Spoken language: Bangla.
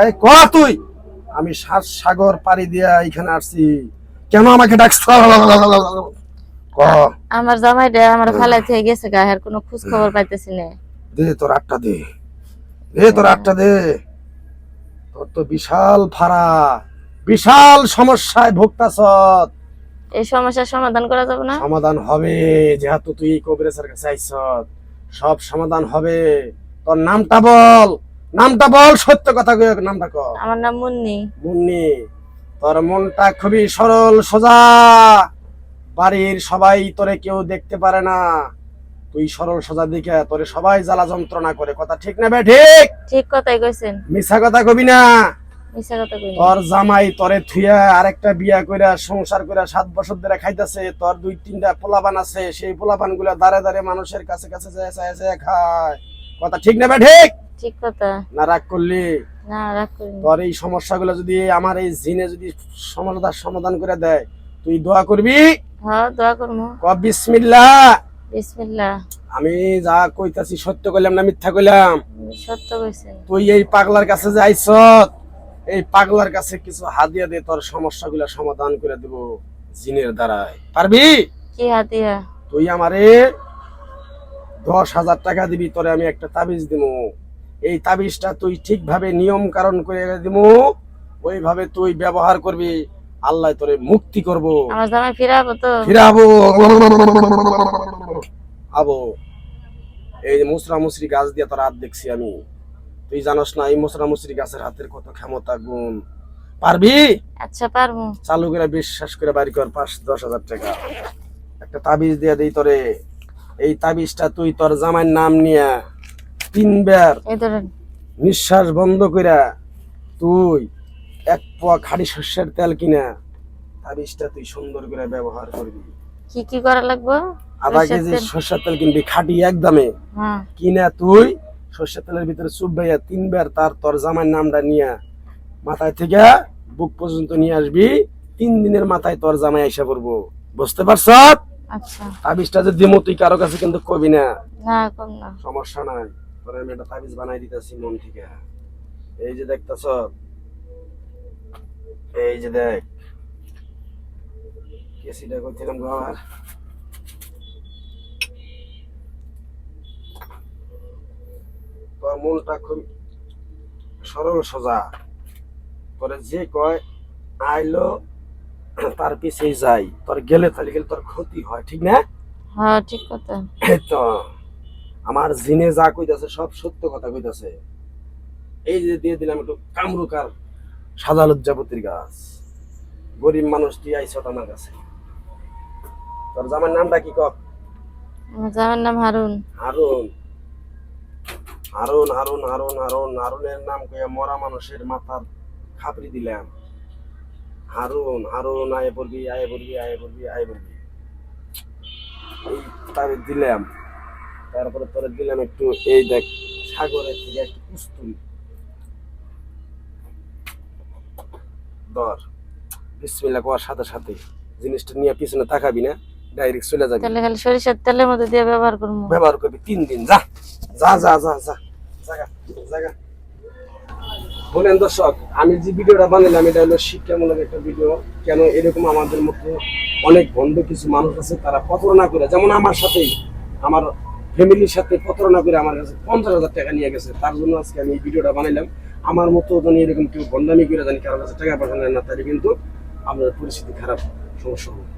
এই ক তুই? আমি সাত সাগর পাড়ি দিয়া এখানে আসছি। কেন আমাকে ডাকছ? ক। আমার জামাইটা আমার ফালাই থেকে গেছে গা আর কোনো খোঁজ খবর পাইতেছি না। দে তোর আটটা দে। দে তোর আটটা দে। তোর তো বিশাল ফাড়া বিশাল সমস্যায় ভুগতাছ। এই সমস্যার সমাধান করা যাবে না? সমাধান হবে যেহেতু তুই কবিরাজের কাছে আইছ। সব সমাধান হবে। তোর নামটা বল। নামটা বল সত্য কথা নামটা ক আমার নাম মুন্নি। মুন্নি তোর মনটা খুবই সরল সোজা। বাড়ির সবাই তোরে কেউ দেখতে পারে না। তুই সরল সোজা দিকে তোরে সবাই জ্বালা যন্ত্রণা করে। কথা ঠিক না বে ঠিক? ঠিক কথাই কইছেন। মিছা কথা কবি না। কথা কই তোর জামাই তোরে থুয়া আরেকটা বিয়া কইরা সংসার কইরা সাত বছর ধরে খাইতেছে। তোর দুই তিনটা পোলাপান আছে। সেই পোলাপানগুলা দাঁড়ে দাঁড়ে মানুষের কাছে কাছে যায় যায় যায় খায়। কথা ঠিক না ঠিক ঠিক কথা। না রাগ করলি? না রাগ করিনি। তোর এই সমস্যাগুলো যদি আমার এই জিনে যদি সমাধান সমাধান করে দেয় তুই দোয়া করবি? হ্যাঁ দোয়া করব। ক বিসমিল্লাহ। বিসমিল্লাহ। আমি যা কইতাছি সত্য কইলাম না মিথ্যা কইলাম? সত্য কইছেন তুই এই পাগলার কাছে যে আইছ এই পাগলার কাছে কিছু হাদিয়া দিয়ে তোর সমস্যাগুলো সমাধান করে দেব জিনের দ্বারাই পারবি? কি হাতিয়া তুই আমারে দশ হাজার টাকা দিবি তোরে আমি একটা তাবিজ দিব এই তাবিজটা তুই ঠিকভাবে নিয়ম কারণ করে দিব ওইভাবে তুই ব্যবহার করবি আল্লাহ তোরে মুক্তি করব। ফিরাবো তো। ফিরাবো। আবো এই মুসরা মুসরি গাছ দিয়ে তোর হাত দেখছি আমি। তুই জানোস না এই মুসরা মুসরি গাছের হাতের কত ক্ষমতা গুণ। পারবি? আচ্ছা পারব। চালু করে বিশ্বাস করে বাড়ি কর পাঁচ দশ হাজার টাকা। একটা তাবিজ দিয়ে দিই তোরে। এই তাবিজটা তুই তোর জামাইয়ের নাম নিয়ে তিনবার নিঃশ্বাস বন্ধ কইরা তুই এক পোয়া খাড়ি শস্যের তেল কিনা তাবিজটা তুই সুন্দর করে ব্যবহার করবি। কি কি করা লাগবে? আধা সর্ষের কেজি? সর্ষের তেল কিনবি খাটি একদমে। হ্যাঁ। কিনা তুই সর্ষের তেলের ভিতরে চুপ ভাইয়া তিনবার তার তোর জামাইয়ের নামটা নিয়ে মাথায় থেকে বুক পর্যন্ত নিয়ে আসবি তিন দিনের মাথায় তোর জামাই আইসা পড়ব। বুঝতে পারছ? আচ্ছা। তাবিজটা যে দিমো তুই কারও কাছে কিন্তু কবি না? না কম না। সমস্যা নাই। তোরে আমি একটা তাবিজ বানাই দিতেছি মন থেকে। এই যে দেখতেছ? এই যে দেখ। কেসিটা করছিলাম গো আমার। তোর মনটা খুব সরল সোজা। তোরে যে কয় আইলো তার পিছেই যাই তোর গেলে তাহলে গেলে তোর ক্ষতি হয় ঠিক না? হ্যাঁ ঠিক কথা। তো আমার জিনে যা কইতাছে সব সত্য কথা কইতাছে। এই যে দিয়ে দিলাম একটু কামরুকার সাদা লজ্জাপতির গাছ। গরিব মানুষ তুই আইস আমার কাছে। তোর জামার নামটা কি কক আমার জামাইয়ের নাম হারুন। হারুন। হারুন হারুন হারুন হারুন হারুনের নাম কইয়া মরা মানুষের মাথার খাপড়ি দিলাম। হারুন হারুন আয় পড়বি আয় পড়বি আয় পড়বি আয়ে পড়বি এই তারে দিলাম। তারপরে তোরে দিলাম একটু এই দেখ সাগরের থেকে একটু পুস্তুল ধর বিসমিল্লাহ কোয়ার সাথে সাথে জিনিসটা নিয়ে পিছনে তাকাবি না ডাইরেক্ট চলে যাবি। তাহলে খালি সরিষার তেলের মধ্যে দিয়ে ব্যবহার করব। ব্যবহার করবি তিন দিন যা যা যা যা যা জাগা জাগা। বলেন দর্শক, আমি যে ভিডিওটা বানালাম এটা হলো শিক্ষামূলক একটা ভিডিও। কেন এরকম আমাদের মধ্যে অনেক বন্ধু, কিছু মানুষ আছে, তারা প্রতারণা করে। যেমন আমার সাথেই, আমার ফ্যামিলির সাথে প্রতারণা করে আমার কাছে পঞ্চাশ হাজার টাকা নিয়ে গেছে। তার জন্য আজকে আমি এই ভিডিওটা বানাইলাম। আমার মতো জানি এরকম কেউ বন্ডামি করে জানি কারও কাছে টাকা পাঠানো না, তাহলে কিন্তু আপনার পরিস্থিতি খারাপ, সমস্যা হবে।